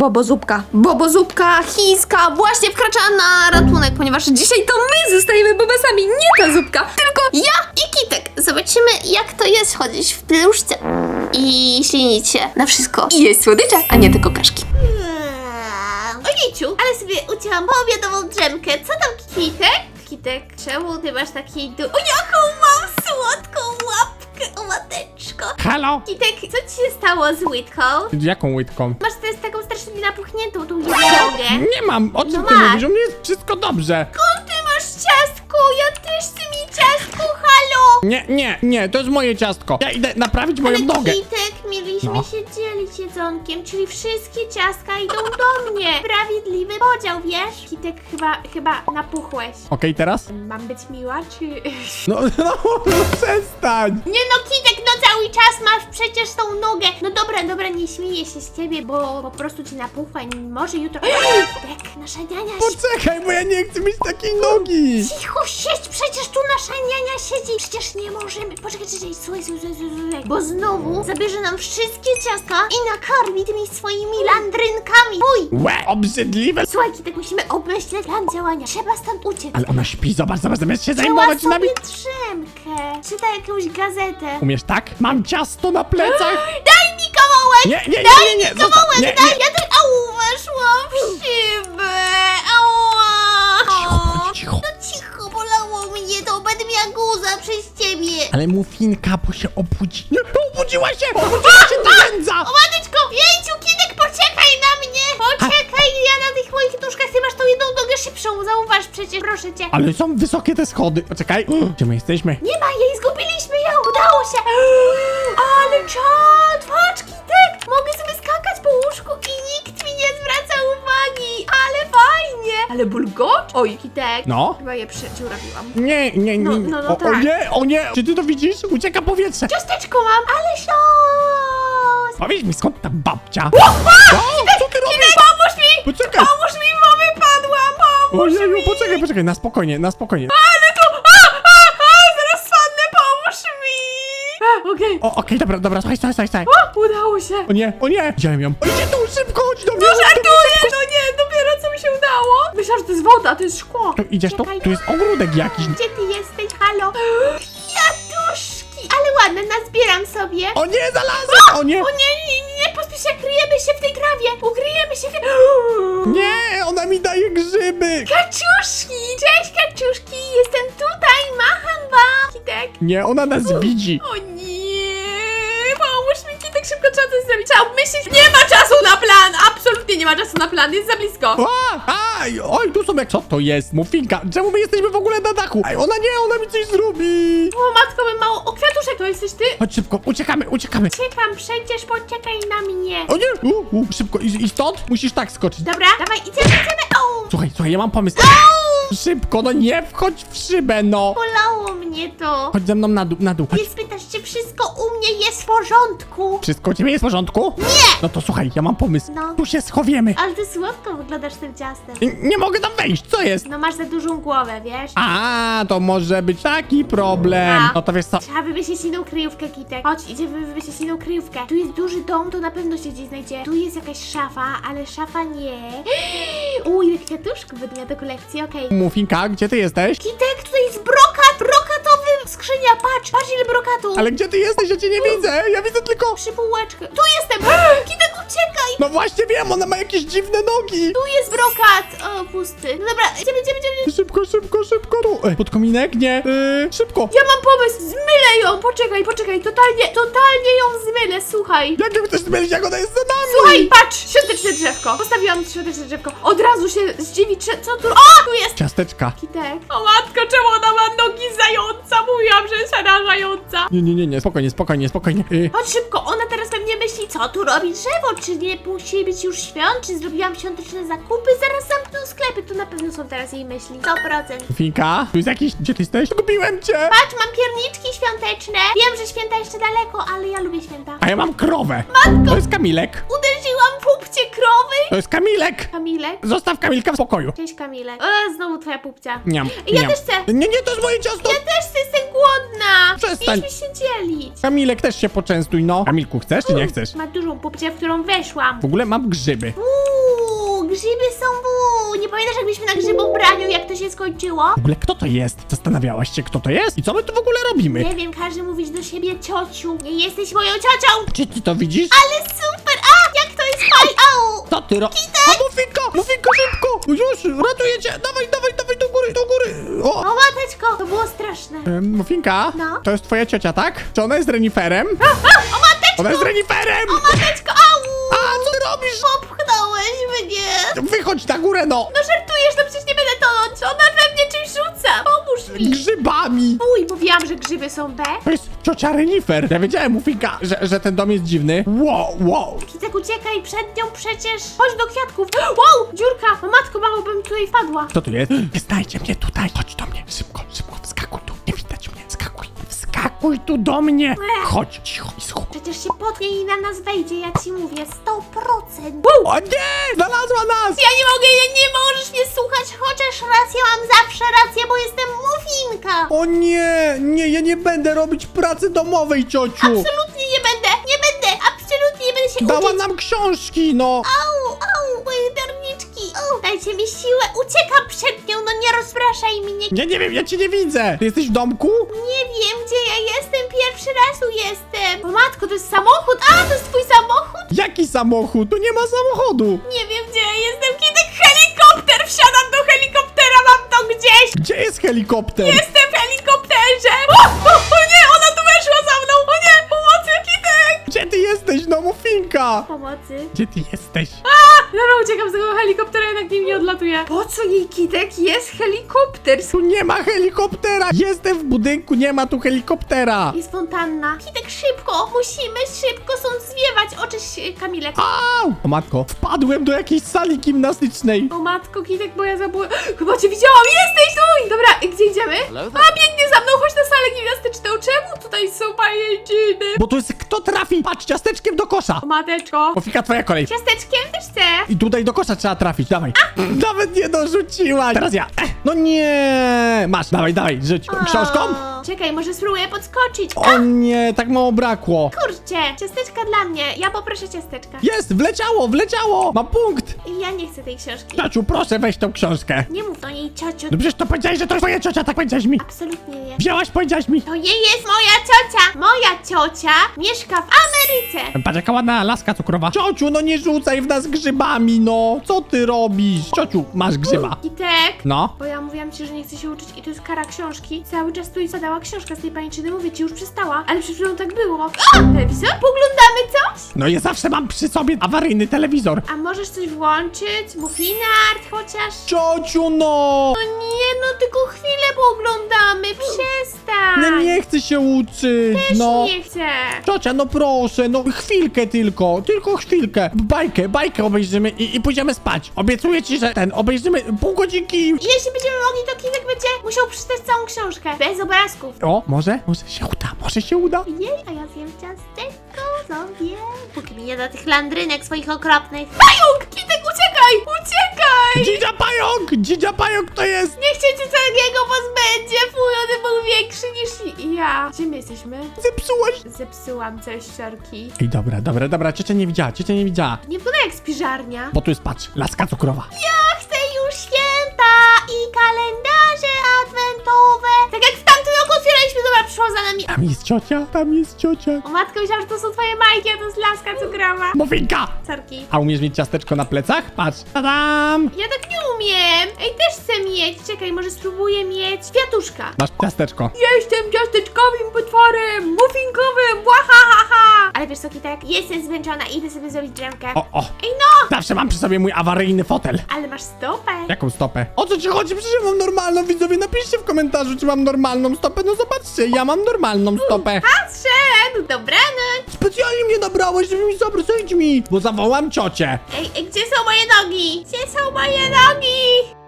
Bobozupka. Bobozupka chińska właśnie wkracza na ratunek, ponieważ dzisiaj to my zostajemy bobasami, nie ta zupka, tylko ja i Kitek. Zobaczymy, jak to jest chodzić w pluszce i ślinić się na wszystko. I jeść słodycze, a nie tylko kaszki. Ojejciu, ale sobie ucięłam poobiadową drzemkę. Co tam, Kitek? Kitek, czemu ty masz taki du... O, jaką mam słodką łapkę, o mateczko. Halo? Kitek, co ci się stało z łydką? Jaką łydką? Masz teraz taką strasznie napuchniętą tą jedną. Nie mam, o czym No ty masz. mówisz? U mnie jest wszystko dobrze. Skąd ty masz ciastko? Ja też chcę mieć ciastko, halo! Nie, nie, nie, to jest moje ciastko. Ja idę naprawić moją Ale nogę. Kitek, mieliśmy No. się dzielić jedzonkiem, czyli wszystkie ciastka idą do mnie. Sprawiedliwy podział, wiesz? Kitek, chyba, chyba napuchłeś. Okej, teraz? Mam być miła, czy... No, no, no przestań. Nie no, czas masz przecież tą nogę. No dobra, dobra, nie śmieję się z ciebie, bo po prostu ci napuchła i może jutro... Kitek, nasza niania się... Poczekaj, bo ja nie chcę mieć takiej nogi. Cicho siedź, przecież tu nasza niania siedzi. Przecież nie możemy. Poczekaj, czekaj, słuchaj, słuchaj, słuchaj, słuchaj. Bo znowu zabierze nam wszystkie ciastka i nakarmi tymi swoimi landrynkami. Uj! Łe, obrzydliwe. Słuchaj, Kitek, musimy obmyśleć plan działania. Trzeba stąd uciec. Ale ona śpi, zobacz, zobacz, zamiast się Wzięła zajmować nami. sobie drzemkę. Czyta jakąś gazetę. Umiesz tak? Mam ciasto na plecach. Daj mi kawałek! Nie, nie, nie, Daj nie, nie, zostaw, kawałek, nie, daj! nie. Ja też... Au, weszłam w szybę! Ała! Cicho, bądź cicho. No cicho, bolało mnie to, będę miała guza przez ciebie. Ale mufinka, bo się obudzi. Nie, obudziła się! Obudziła się, ty jędza! O mateczko, Jejciu, Kitek, poczekaj na mnie! Poczekaj, ja na tych moich nóżkach, ty masz tą jedną nogę szybszą, zauważ przecież, proszę cię. Ale są wysokie te schody. Poczekaj, gdzie my jesteśmy? Nie ma jej, zgubiliśmy ją, udało się! Ale czad, patrz, Kitek, mogę sobie skakać po łóżku i nikt mi nie zwraca uwagi, ale fajnie! Ale bulgocz? Oj, Kitek, No? chyba je przedziurawiłam. Nie, nie, nie. No, no, no o, o tak. nie, o nie! Czy ty to widzisz? Ucieka powietrze! Ciasteczko mam, ale sztos! Powiedz mi skąd ta babcia? Co? Co ty robisz? Pomóż mi! Poczekaj! Pomóż mi, pomóż Ojeju, poczekaj, poczekaj, na spokojnie, na spokojnie. Ale to... A, a, a, zaraz spadnę, pomóż mi! A, Okej. O, okej, dobra, dobra, słuchaj, słuchaj, słuchaj. O, udało się. O nie, o nie! Widziałem ją. O, idzie tu, szybko, chodź do mnie! No chodź do mnie, żartuję, no nie, dopiero co mi się udało. Myślałam, że to jest woda, to jest szkło. Tu idziesz tu? Czekaj. Tu jest ogródek jakiś. Gdzie ty jesteś, halo? Jatuszki, ale ładne, nazbieram sobie. O nie, znalazłem! O nie! O nie, nie, nie, nie, pospiesz się, kryjemy się w tej trawie. Ukryjemy się w... Nie, ona mi daje grzyby! Kaczuszki, cześć kaczuszki, jestem tutaj, macham wam. Kitek. Nie, ona nas widzi. O nie, pomóż mi, Kitek, szybko trzeba coś zrobić. Trzeba obmyślić. Nie ma czasu na plan, ma czasu na plan, jest za blisko. A, aj, oj, tu są jak... Co to jest? Mufinka, czemu my jesteśmy w ogóle na dachu? Ej, ona nie, ona mi coś zrobi! O matko, bym mało... O, kwiatuszek, to jesteś ty? Chodź szybko, uciekamy, uciekamy. Czekam, przecież poczekaj na mnie. O nie, u, u, szybko, i, i stąd musisz tak skoczyć. Dobra, dawaj, idziemy, idziemy. Au! Słuchaj, słuchaj, ja mam pomysł. Szybko, no nie wchodź w szybę, no. Bolało mnie to. Chodź ze mną na dół, na dół. Chodź. Czy wszystko u mnie jest w porządku? Wszystko u ciebie jest w porządku? Nie! No to słuchaj, ja mam pomysł. No. Tu się schowiemy. Ale ty słodko wyglądasz tym ciastem. I Nie mogę tam wejść, co jest? No masz za dużą głowę, wiesz? A, to może być taki problem. A. No to wiesz co? Trzeba wymyślić inną kryjówkę, Kitek. Chodź, idziemy wymyślić inną kryjówkę. Tu jest duży dom, to na pewno się gdzieś znajdzie. Tu jest jakaś szafa, ale szafa nie. Uj, kwiatuszku według do kolekcji, okej. Mufinka, gdzie ty jesteś? Kitek, tutaj jest brokat, brokatowy skrzynia, patrz, patrz ile brokatu. Ale gdzie ty jesteś? Ja cię nie widzę. Ja widzę tylko... Przy półeczkę. Tu jestem! Kitek, uciekaj! No właśnie wiem, ona ma jakieś dziwne nogi. Tu jest brokat! O, pusty. No dobra, idziemy, idziemy, idziemy. Szybko, szybko, szybko. Tu. Ej, pod kominek? Nie. Yy, szybko. Ja mam pomysł, zmylę ją! Poczekaj, poczekaj, totalnie, totalnie ją zmylę, słuchaj. Jak ją chcesz zmylić, jak ona jest za nami? Słuchaj, patrz! Świąteczne drzewko. Postawiłam świąteczne drzewko. Od razu się zdziwi, co tu... O, tu jest! Ciasteczka. Kitek. O matko, czemu ona ma nogi zająca? Mówiłam, że jest przerażająca. Nie, nie, nie, nie, spokojnie, spokojnie, spokojnie. Yy, Chodź szybko, ona teraz pewnie myśli, co tu robi drzewo, czy nie musi być już świąt, czy zrobiłam świąteczne zakupy, zaraz zamkną sklepy, to na pewno są teraz jej myśli. 100%. Mufinka, tu jest jakiś... Gdzie ty jesteś? Zgubiłem cię. Patrz, mam pierniczki świąteczne. Wiem, że święta jeszcze daleko, ale ja lubię święta. A ja mam krowę. Matko! To jest Kamilek. Uderzyłam w pupcie krowy To jest Kamilek! Kamilek? Zostaw Kamilka w spokoju. Cześć Kamilek. O, znowu twoja pupcia. Niam, Ja niam. też chcę. Nie, nie, to jest moje ciasto! Ja też chcę, jestem głodna. Przestań. Mieliśmy się dzielić. Kamilek, też się poczęstuj, no. Kamilku, chcesz czy nie chcesz? Ma dużą pupcię, w którą weszłam. W ogóle mam grzyby. Uuu, grzyby są buu. Nie pamiętasz jak byliśmy na grzybobraniu, jak to się skończyło? W ogóle kto to jest? Zastanawiałaś się, kto to jest? I co my tu w ogóle robimy? Nie wiem, każe mówić do siebie ciociu. Nie jesteś moją ciocią. Czy ty to widzisz? Ale super! A, jak to jest fajnie! Au! Co ty ro... O, Mufinka! Mufinka, szybko! Już, ratuję cię! Dawaj, dawaj, dawaj, do góry, do góry! O! O, mateczko, to było straszne. Em, Mufinka? No. To jest twoja ciocia, tak? Czy ona jest reniferem? A, o, mateczko! Ona jest reniferem! O, mateczko, au! A, co ty robisz? Popchnąłeś mnie. Wychodź na górę, no! No żartujesz, no przecież nie będę tonąć. Ona we mnie czymś rzuca. Pomóż mi. Grzybami! Uj, mówiłam, że grzyby są B. To jest ciocia renifer! Ja wiedziałem, Mufinka, że, że ten dom jest dziwny. Wow, wow! Kicek, uciekaj przed nią przecież. Chodź do kwiatków. Wow, dziurka. O matko, mało bym tutaj wpadła. Kto tu jest? Nie znajdzie mnie tutaj! Chodź do mnie! Szybko, szybko, wskakuj tu! Nie widać mnie! Wskakuj! Tu do mnie! Chodź, cicho i słuchaj. Przecież się potknie i na nas wejdzie, ja ci mówię, 100%. O nie! Znalazła nas! Ja nie mogę, ja nie możesz mnie słuchać, chociaż raz ja mam zawsze rację, bo jestem mufinka. O nie! Nie, ja nie będę robić pracy domowej, ciociu! Absolutnie nie będę, nie będę, absolutnie nie będę się Dała uczyć. nam książki, no! Au, Dajcie mi siłę, uciekam przed nią, no nie rozpraszaj mnie. Nie, nie wiem, ja cię nie widzę! Ty jesteś w domku? Nie wiem, gdzie ja jestem, pierwszy raz tu jestem. O matko, to jest samochód, a to jest twój samochód? Jaki samochód? Tu nie ma samochodu! Nie wiem, gdzie ja jestem, kiedy helikopter, wsiadam do helikoptera, mam to gdzieś. Gdzie jest helikopter? Jestem w helikopterze! O, o, o nie, ona tu weszła za mną! O nie, pomocy, Kitek! Gdzie ty mufinka? Pomocy. Gdzie ty jesteś? Dobra, uciekam z tego helikoptera, jednak nim nie odlatuje. Po co jej, Kitek? Jest helikopter. Tu nie ma helikoptera! Jestem w budynku, nie ma tu helikoptera! Jest fontanna. Kitek, szybko! Musimy szybko stąd zwiewać. Oczyś się, Kamilek. Au! O matko, wpadłem do jakiejś sali gimnastycznej. O matko, Kitek, bo ja zabyłem... Chyba cię widziałam! Jesteś tu! Dobra, gdzie idziemy? A, biegnie za mną, chodź na salę gimnastyczną. Czemu tutaj są pajęciny? Bo to jest kto trafi? Patrz, ciasteczkiem do kosza! O mateczko. Mufika, twoja kolej. Ciasteczkiem też chcę. I tutaj do kosza trzeba trafić, dawaj. Nawet nie dorzuciła. Teraz ja. Eh, no nie. Masz, dawaj, dawaj, rzuć. Książką? O, Czekaj, może spróbuję podskoczyć. O nie, tak mało brakło. Kurczę, ciasteczka dla mnie. Ja poproszę ciasteczka. Jest, wleciało, wleciało. Ma punkt. Ja nie chcę tej książki. Ciociu, proszę, weź tą książkę. Nie mów do niej ciociu. No przecież to powiedziałeś, że to jest twoja ciocia, tak powiedziałeś mi. Absolutnie nie. Wzięłaś, powiedziałeś mi. To nie jest moja ciocia. Moja ciocia mieszka w Ameryce. Patrz, jaka ładna laska cukrowa. Ciociu, no nie rzucaj w nas grzybami, no. Co ty robisz? Ciociu, masz grzyba. Kitek. No. Bo ja mówiłam ci, że nie chcę się uczyć i to jest kara książki. Cały czas tu i zadała książka z tej pajęczyny. Mówię ci, już przestała. Ale przed chwilą tak było. A! Telewizor? Poglądamy coś? No ja zawsze mam przy sobie awaryjny telewizor. A możesz coś włączyć? Muffinart chociaż? Ciociu, no. No nie, no tylko chwilę nie chcę się uczyć, Też no. nie chcę. Ciocia, no proszę, no chwilkę tylko, tylko chwilkę. Bajkę, bajkę obejrzymy i, i pójdziemy spać. Obiecuję ci, że ten, obejrzymy pół godzinki. Jeśli będziemy mogli, to Kitek będzie musiał przeczytać całą książkę. Bez obrazków. O, może? Może się uda, może się uda. Jej, a ja zjem ciasteczko sobie. Póki mi nie da tych landrynek swoich okropnych. Pająk! Kitek, uciekaj! Uciekaj! Dzidzia pająk! Dzidzia pająk to jest! Niech się cię całego pozbędzie! Fuj, on był większy niż ja. Gdzie my jesteśmy? Zepsułaś! Zepsułam coś, sorki. Ej, dobra, dobra, dobra, ciocia nie widziała, ciocia nie widziała. Nie wygląda jak spiżarnia. Bo tu jest, patrz, laska cukrowa. Ja chcę już święta i kalendarze adwentowe. Tak jak w tamtym roku otwieraliśmy, dobra, przyszła za nami. Tam jest ciocia, tam jest ciocia. O matko, myślałam, że to są twoje majki, a to jest laska cukrowa. Mofinka! Sorki. A umiesz mieć ciasteczko na plecach? Patrz. Tadam! Ja tak nie umiem. Ej, też chcę mieć. Czekaj, może spróbuję mieć kwiatuszka. Masz ciasteczko. Jestem ciasteczkowym potworem, muffinkowym, łahahaha. Ale wiesz co, Kitek? Jestem zmęczona, idę sobie zrobić drzemkę. O, o. Ej no, Zawsze mam przy sobie mój awaryjny fotel. ale masz stopę. Jaką stopę? O co ci chodzi? Przecież ja mam normalną, widzowie. Napiszcie w komentarzu, czy mam normalną stopę. No zobaczcie, ja mam normalną stopę. A, zszedł, dobranoc. Specjalnie mnie nabrałeś, żeby mi zabrać mi. Bo zawołam ciocię. Ej, ej, gdzie są moje nogi? Gdzie są moje nogi?